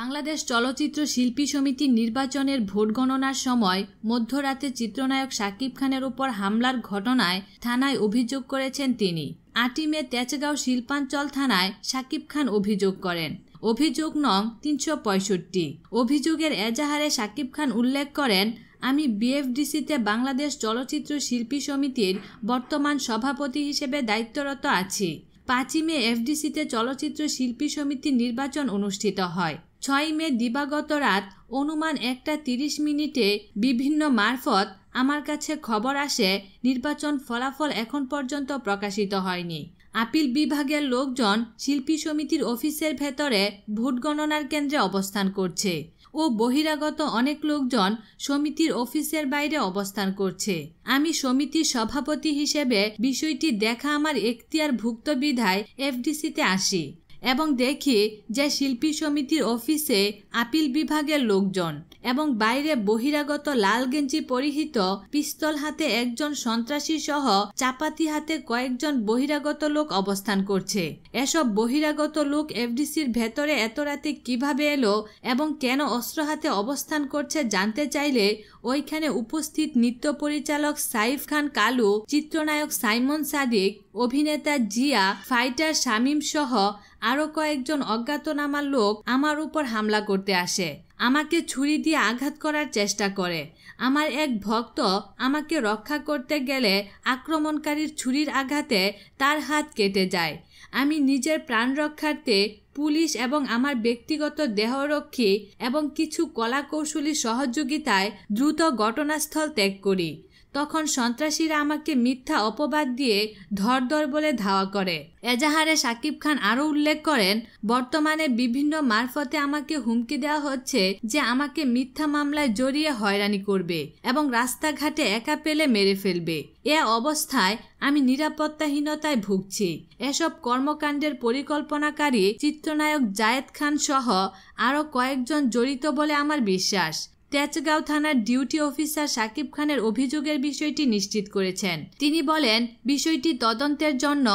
বাংলাদেশ চলচ্চিত্র শিল্পী সমিতির নির্বাচনের ভোট গণনার সময় মধ্যরাতে চিত্রনায়ক শাকিব খানের উপর হামলার ঘটনায় থানায় অভিযোগ করেছেন তিনি। আটই মে তেচগাঁও শিল্পাঞ্চল থানায় শাকিব খান অভিযোগ করেন। অভিযোগ নং তিনশো পঁয়ষট্টি। অভিযোগের এজাহারে শাকিব খান উল্লেখ করেন, আমি বিএফডিসিতে বাংলাদেশ চলচ্চিত্র শিল্পী সমিতির বর্তমান সভাপতি হিসেবে দায়িত্বরত আছি। পাঁচই মে এফডিসিতে চলচ্চিত্র শিল্পী সমিতির নির্বাচন অনুষ্ঠিত হয়। ছয় মে দিবাগত রাত অনুমান একটা তিরিশ মিনিটে বিভিন্ন মারফত আমার কাছে খবর আসে, নির্বাচন ফলাফল এখন পর্যন্ত প্রকাশিত হয়নি। আপিল বিভাগের লোকজন শিল্পী সমিতির অফিসের ভেতরে ভোট গণনার কেন্দ্রে অবস্থান করছে। ও বহিরাগত অনেক লোকজন সমিতির অফিসের বাইরে অবস্থান করছে। আমি সমিতির সভাপতি হিসেবে বিষয়টি দেখা আমার এখতিয়ার ভুক্ত বিধায় এফডিসিতে আসি। এবং দেখি যে শিল্পী সমিতির অফিসে আপিল বিভাগের লোকজন এবং বাইরে বহিরাগত লাল গেঞ্জি পরিহিত পিস্তল হাতে একজন সন্ত্রাসী সহ চাপাতি হাতে কয়েকজন বহিরাগত লোক অবস্থান করছে। এসব বহিরাগত লোক এফডিসির ভেতরে এত রাতে কীভাবে এলো এবং কেন অস্ত্র হাতে অবস্থান করছে জানতে চাইলে ওইখানে উপস্থিত নৃত্য পরিচালক সাইফ খান কালু, চিত্রনায়ক সাইমন সাদিক, অভিনেতা জিয়া, ফাইটার শামীম সহ আরও কয়েকজন অজ্ঞাতনামা লোক আমার উপর হামলা করতে আসে। আমাকে ছুরি দিয়ে আঘাত করার চেষ্টা করে। আমার এক ভক্ত আমাকে রক্ষা করতে গেলে আক্রমণকারীর ছুরির আঘাতে তার হাত কেটে যায়। আমি নিজের প্রাণ রক্ষার্থে পুলিশ এবং আমার ব্যক্তিগত দেহরক্ষী এবং কিছু কলাকৌশলী সহযোগিতায় দ্রুত ঘটনাস্থল ত্যাগ করি। তখন সন্ত্রাসীরা আমাকে মিথ্যা অপবাদ দিয়ে ধরধর বলে ধাওয়া করে। এজাহারে সাকিব খান আরও উল্লেখ করেন, বর্তমানে বিভিন্ন মারফতে আমাকে হুমকি দেওয়া হচ্ছে যে আমাকে মিথ্যা মামলায় জড়িয়ে হয়রানি করবে এবং রাস্তাঘাটে একা পেলে মেরে ফেলবে। এ অবস্থায় আমি নিরাপত্তাহীনতায় ভুগছি। এসব কর্মকাণ্ডের পরিকল্পনাকারী চিত্রনায়ক জায়েদ খান সহ আরও কয়েকজন জড়িত বলে আমার বিশ্বাস। তেজগাঁও থানার ডিউটি অফিসার সাকিব খানের অভিযোগের বিষয়টি নিশ্চিত করেছেন। তিনি বলেন, বিষয়টি তদন্তের জন্য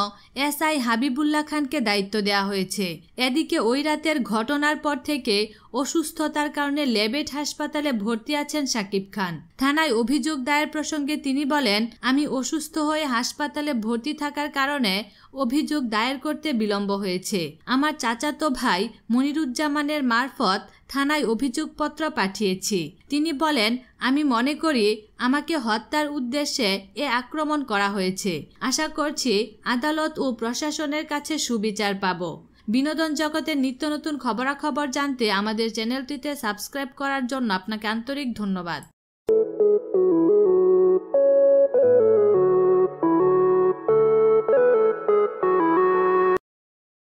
এসআই হাবিবুল্লাহ খানকে দায়িত্ব দেওয়া হয়েছে। এদিকে ওই রাতের ঘটনার পর থেকে অসুস্থতার কারণে লেবেট হাসপাতালে ভর্তি আছেন সাকিব খান। থানায় অভিযোগ দায়ের প্রসঙ্গে তিনি বলেন, আমি অসুস্থ হয়ে হাসপাতালে ভর্তি থাকার কারণে অভিযোগ দায়ের করতে বিলম্ব হয়েছে। আমার চাচাতো ভাই মনিরুজ্জামানের মারফত থানায় অভিযোগপত্র পাঠিয়েছি। তিনি বলেন, আমি মনে করি আমাকে হত্যার উদ্দেশ্যে এ আক্রমণ করা হয়েছে। আশা করছি আদালত ও প্রশাসনের কাছে সুবিচার পাব। বিনোদন জগতের নিত্য নতুন খবরাখবর জানতে আমাদের চ্যানেলটিতে সাবস্ক্রাইব করার জন্য আপনাকে আন্তরিক ধন্যবাদ।